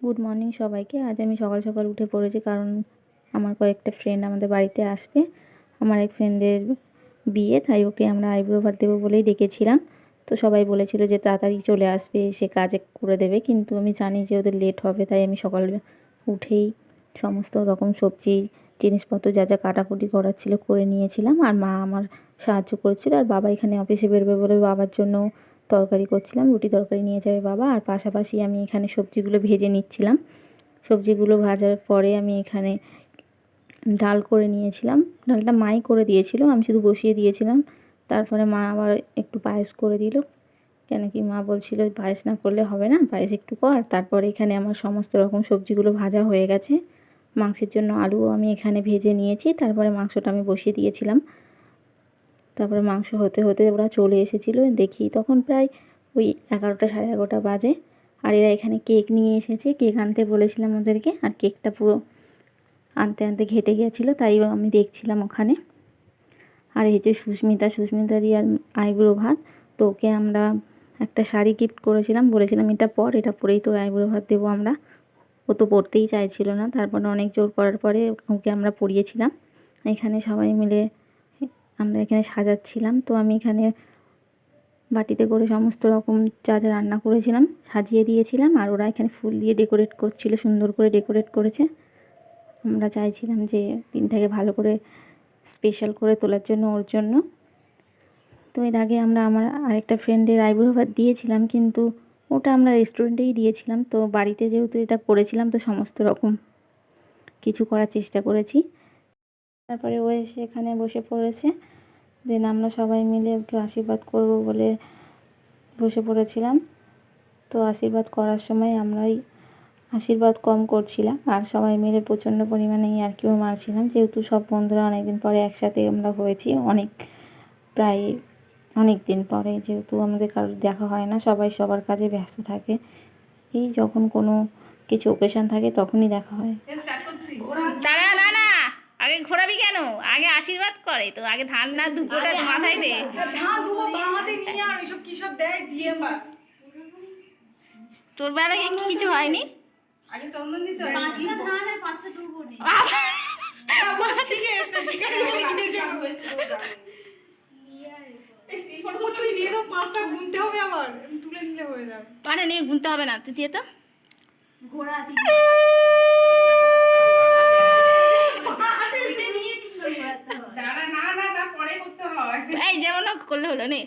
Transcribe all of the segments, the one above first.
Good morning সবাইকে। আজ আমি সকাল সকাল উঠে পড়েছি কারণ আমার কয়েকটা ফ্রেন্ড আমাদের বাড়িতে আসবে। আমার এক ফ্রেন্ডের বিয়ে, তাই ওকে আমরা আইব্রো ভাত দেবো বলেই ডেকেছিলাম। তো সবাই বলেছিল যে তাড়াতাড়ি চলে আসবে, সে কাজে করে দেবে। কিন্তু আমি জানি যে ওদের লেট হবে, তাই আমি সকাল উঠেই সমস্ত রকম সবজি, জিনিসপত্র যা যা কাটাকুটি করার ছিল করে নিয়েছিলাম। আর মা আমার সাহায্য করেছিল। আর বাবা এখানে অফিসে বেরোবে বলে বাবার জন্য তরকারি করছিলাম, রুটি তরকারি নিয়ে যাবে বাবা। আর পাশাপাশি আমি এখানে সবজিগুলো ভেজে নিচ্ছিলাম। সবজিগুলো ভাজার পরে আমি এখানে ডাল করে নিয়েছিলাম। ডালটা মাই করে দিয়েছিল, আমি শুধু বসিয়ে দিয়েছিলাম। তারপরে মা আবার একটু পায়েস করে দিল। কেন কি মা বলছিল, পায়েস না করলে হবে না, পায়েস একটু কর। তারপরে এখানে আমার সমস্ত রকম সবজিগুলো ভাজা হয়ে গেছে। মাংসের জন্য আলুও আমি এখানে ভেজে নিয়েছি। তারপরে মাংসটা আমি বসিয়ে দিয়েছিলাম। তারপরে মাংস হতে হতে ওরা চলে এসেছিল, দেখি তখন প্রায় ওই এগারোটা সাড়ে এগারোটা বাজে। আর এরা এখানে কেক নিয়ে এসেছে, কেক আনতে বলেছিলাম ওদেরকে, আর কেকটা পুরো আনতে আনতে ঘেটে গিয়েছিল, তাই আমি দেখছিলাম ওখানে। আর এই যে সুস্মিতা, সুস্মিতারই আইব্রো ভাত, তো ওকে আমরা একটা শাড়ি গিফট করেছিলাম, বলেছিলাম এটা পর, এটা পরেই তোর আইব্রো ভাত দেবো আমরা। ও তো পরতেই চাইছিল না, তারপরে অনেক জোর করার পরে ওকে আমরা পরিয়েছিলাম। এখানে সবাই মিলে আমরা এখানে সাজাচ্ছিলাম। তো আমি এখানে বাটিতে করে সমস্ত রকম যা যা রান্না করেছিলাম সাজিয়ে দিয়েছিলাম। আর ওরা এখানে ফুল দিয়ে ডেকোরেট করছিল, সুন্দর করে ডেকোরেট করেছে। আমরা চাইছিলাম যে দিনটাকে ভালো করে স্পেশাল করে তোলার জন্য ওর জন্য। তো এর আগে আমরা আমার আরেকটা ফ্রেন্ডের আইব্রো ভাত দিয়েছিলাম, কিন্তু ওটা আমরা রেস্টুরেন্টেই দিয়েছিলাম। তো বাড়িতে যেহেতু এটা করেছিলাম, তো সমস্ত রকম কিছু করার চেষ্টা করেছি। তারপরে ও এসে এখানে বসে পড়েছে। দেন আমরা সবাই মিলে ওকে আশীর্বাদ করব বলে বসে পড়েছিলাম। তো আশীর্বাদ করার সময় আমরাই আশীর্বাদ কম করছিলাম। আর সবাই মিলে প্রচণ্ড পরিমাণে আর কেউ মারছিলাম। যেহেতু সব বন্ধুরা অনেকদিন পরে একসাথে আমরা হয়েছি। অনেক প্রায় অনেক দিন পরে যেহেতু আমাদের কারোর দেখা হয় না, সবাই সবার কাজে ব্যস্ত থাকে। এই যখন কোনো কিছু ওকেশান থাকে তখনই দেখা হয়। আগে ঘোরাবি কেন? আগে আশীর্বাদ করে তো আগে ধান না দুপুরটা মাথায় দে। ধান নিয়ে আর ওইসব কি সব দেয়? দিয়ে বা তোর বেলায় কি কিছু হয়নি? আগে চন্দন দিতে হয়। পাঁচটা ধান আর পাঁচটা নেই। নিয়ে গুনতে হবে না তুই দিয়ে তো। ঘোড়া দিকে নিয়ে তিনবার ঘোরাতে হয় দাঁড়া না না তারপরে করতে হয় এই যেমন হোক করলে হলো নে।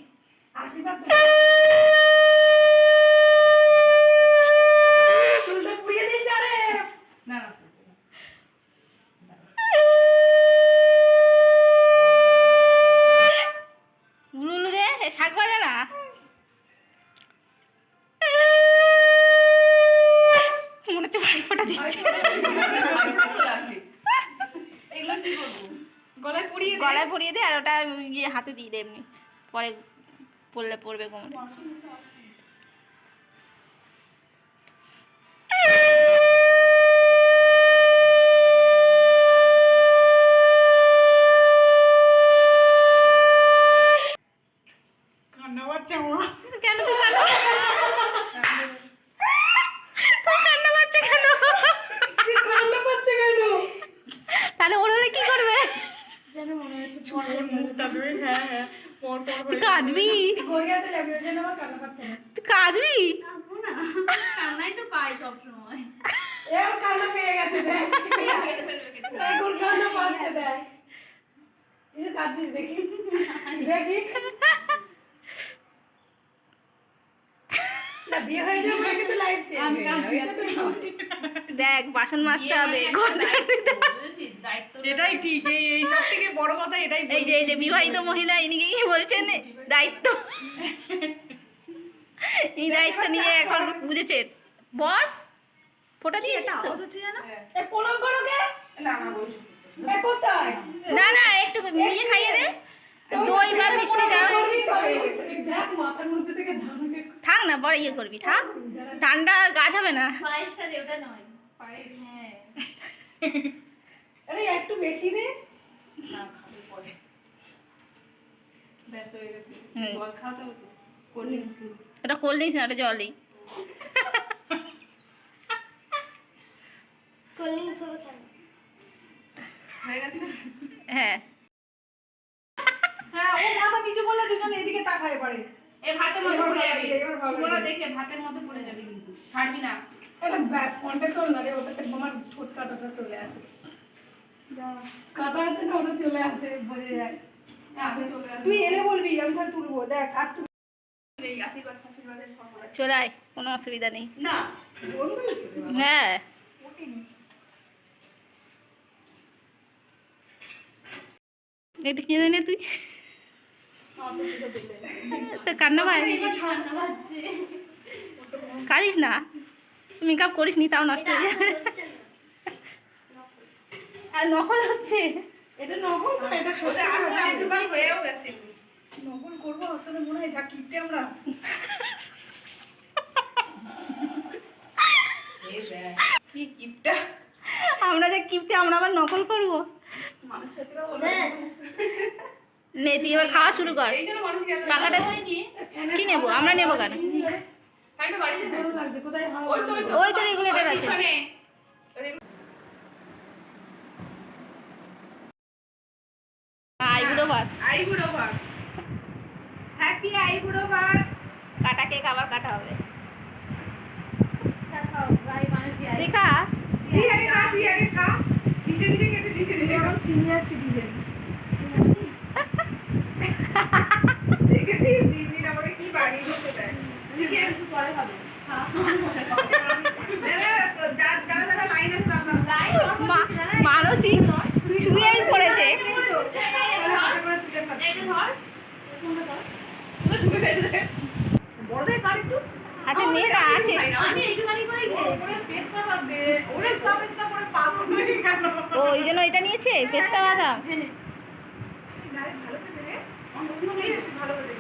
শাক বাজা না মনে হচ্ছে ভাই ফোটা দিচ্ছে এগুলো কি করব গলায় দে দে আর ওটা ইয়ে হাতে দিয়ে দে এমনি। পরে পড়লে পড়বে কোমরে কান্না পাচ্ছে আমার কেন তুই কান্না তোর কান্না পাচ্ছে কেন কান্না পাচ্ছে কেন তাহলে ওর হলে কি করবে যেন মনে হচ্ছে মুখটা ধরে হ্যাঁ হ্যাঁ পর পর তুই কাঁদবি? তুই কাঁদবি? না কান্নাই তো পাই কান্না পেয়ে গেছে কান্না পাচ্ছে দেখ। কাঁদছিস দেখি। দেখি না বিয়ে হয়ে যাবে বলে কিন্তু লাইফ চেঞ্জ আমি কাঁদছি দেখ বাসন মাজতে হবে। এটাই ঠিক এই এই সব থেকে বড় কথা এটাই এই যে এই যে বিবাহিত মহিলা ইনি কি বলছেন? দায়িত্ব। এই দায়িত্ব নিয়ে এখন বুঝেছেন বস ফোটা দিয়েছিস তো? প্রণাম করো গে না না কোথায়? না না একটু নিয়ে খাইয়ে দে। দই বা মিষ্টি যা। দেখ মাথার মধ্যে থাক না বড় ইয়ে করবি থাক। ঠান্ডা গাছ হবে না। হ্যাঁ একটু বেশি দে। কোল্ড ড্রিঙ্কস ওটা না ওটা জলই। হ্যাঁ হ্যাঁ। ও মাথা নিচে বলে দুজন এদিকে তাকায় পারে ভাতের মধ্যে পড়ে যাবি। সুমনা দেখে। ভাতের মধ্যে পড়ে যাবি কিন্তু। ছাড়বি না। এটা ব্যাক ফোনটা তোর না রে ওটাতে আমার ঠোঁট কাটাটা চলে আসে। কাটা আছে না ওটা চলে আসে বোঝা যায়। আগে চলে আসবি তুই এলে বলবি আমি তাহলে তুলবো দেখ আর তুই। চলে আয় কোনো অসুবিধা নেই। না। হ্যাঁ। এটা কি জানি তুই। কান্না পায় না। মেকআপ করিস নি তাও নষ্ট হয়ে যাবে। আর নকল হচ্ছে? এটা নকল না এটা সত্যি আসলে আশীর্বাদ হয়েও গেছে। নকল করব মনে হয় যা কিপটে আমরা। কি কিপটা? আমরা যে কিপটে আমরা আবার নকল করব? মানুষ। নে তুই এবার খাওয়া শুরু কর। টাকাটা কি নেব? আমরা নেব কেন? ওই তো রেগুলেটর আছে। আইবুড়ো ভাত আইবুড়ো ভাত হ্যাপি আইবুড়ো ভাত কাটা কেক আবার কাটা হবে। দেখা তুই আগে খা তুই আগে খা। নিজে নিজে কেটে নিজে নিজে সিনিয়র সিটিজেন দেখেছিস দিন দিন আমাকে কি বাড়িয়ে বসে দেয় তুই কি একটু পরে খাবে যারা যারা লাইন আছে তারা মা- মানসিক শুয়েই পড়েছে। আচ্ছা নে না আছে। হয়ে ও ওই জন্য এটা নিয়েছে? পেস্তা বাদাম ভালো করে।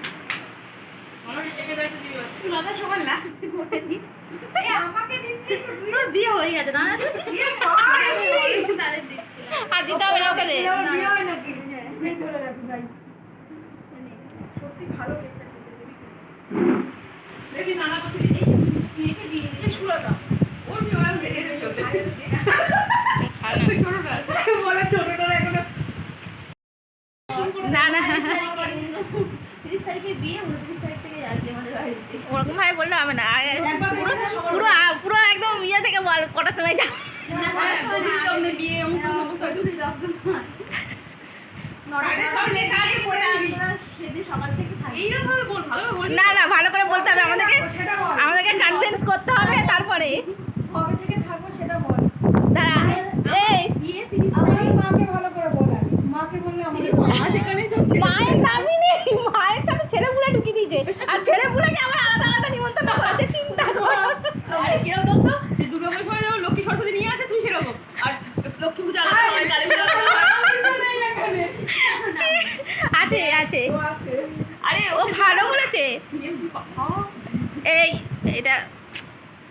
দে ভালো করে দে চুলাটা সকাল লাগছে করে দিই আমাকে দিস নি তো। তুই তোর বিয়ে হয়ে গেছে না? আর দিতে হবে না ওকে দে সত্যি ভালো কেকটা দেখি। নানা কথা মেয়েকে দিয়ে এই ওর বিয়ে ওরা ভেঙে চলতে খাও না। ছোট না বলে ছোটটা এখনও না না তিরিশ তারিখে বিয়ে উনত্রিশ তারিখ থেকে আসবে আমাদের বাড়িতে ওরকম ভাবে বললে হবে না আগে পুরো পুরো আ- পুরো একদম ইয়ে থেকে বল কটার সময় যাও বিয়ে অমুক অবস্থা আরে সব লেখা আছে পড়ে আবি সেদিন সকাল থেকে থাকি এইরকম ভাবে বল ভালোভাবে বল না না ভালো করে বলতে হবে। আমাদেরকে আমাদেরকে কনভিন্স করতে হবে তারপরে। করে মায়ের নামই নেই। মায়ের সাথে ছেলে পুলে ঢুকিয়ে দিয়েছে। আর ছেলে পুলেকে আবার আলাদা আলাদা নিমন্ত্রণ করেছে চিন্তা কর। কীরকম বলতো যে দুর্গা পুজোর সময় যেমন লক্ষ্মী সরস্বতী নিয়ে আসে তুই সেরকম আর লক্ষ্মী পূজা আলাদা হয় কালী পূজা আলাদা হয় নেই এখানে আছে আছে ও আছে আরে ও ভালো বলেছে এই এটা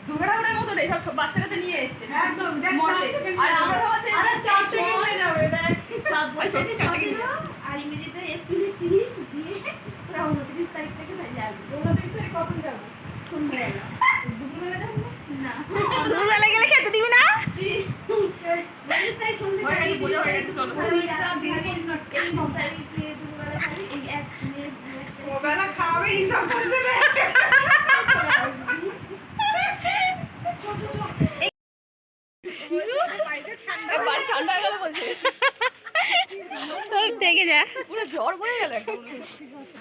দুর্গাঠাকুরের মতো রে সব বাচ্চা নিয়ে এসছে। একদম থেকে আর আমরা সব আছে চার থেকে হয়ে যাবে দেখ। সব বছর সত্যি চারটে কিনে আর ইংরেজিতে এপ্রিলে তিরিশ বিয়ে ওরা উনত্রিশ তারিখ থেকে যাবে উনত্রিশ তারিখ কখন যাব? সন্ধ্যাবেলা। দুপুরবেলা যাব না? দুপুরবেলা গেলে খেতে দিবি না? উনত্রিশ তারিখ সন্ধ্যে 我们的。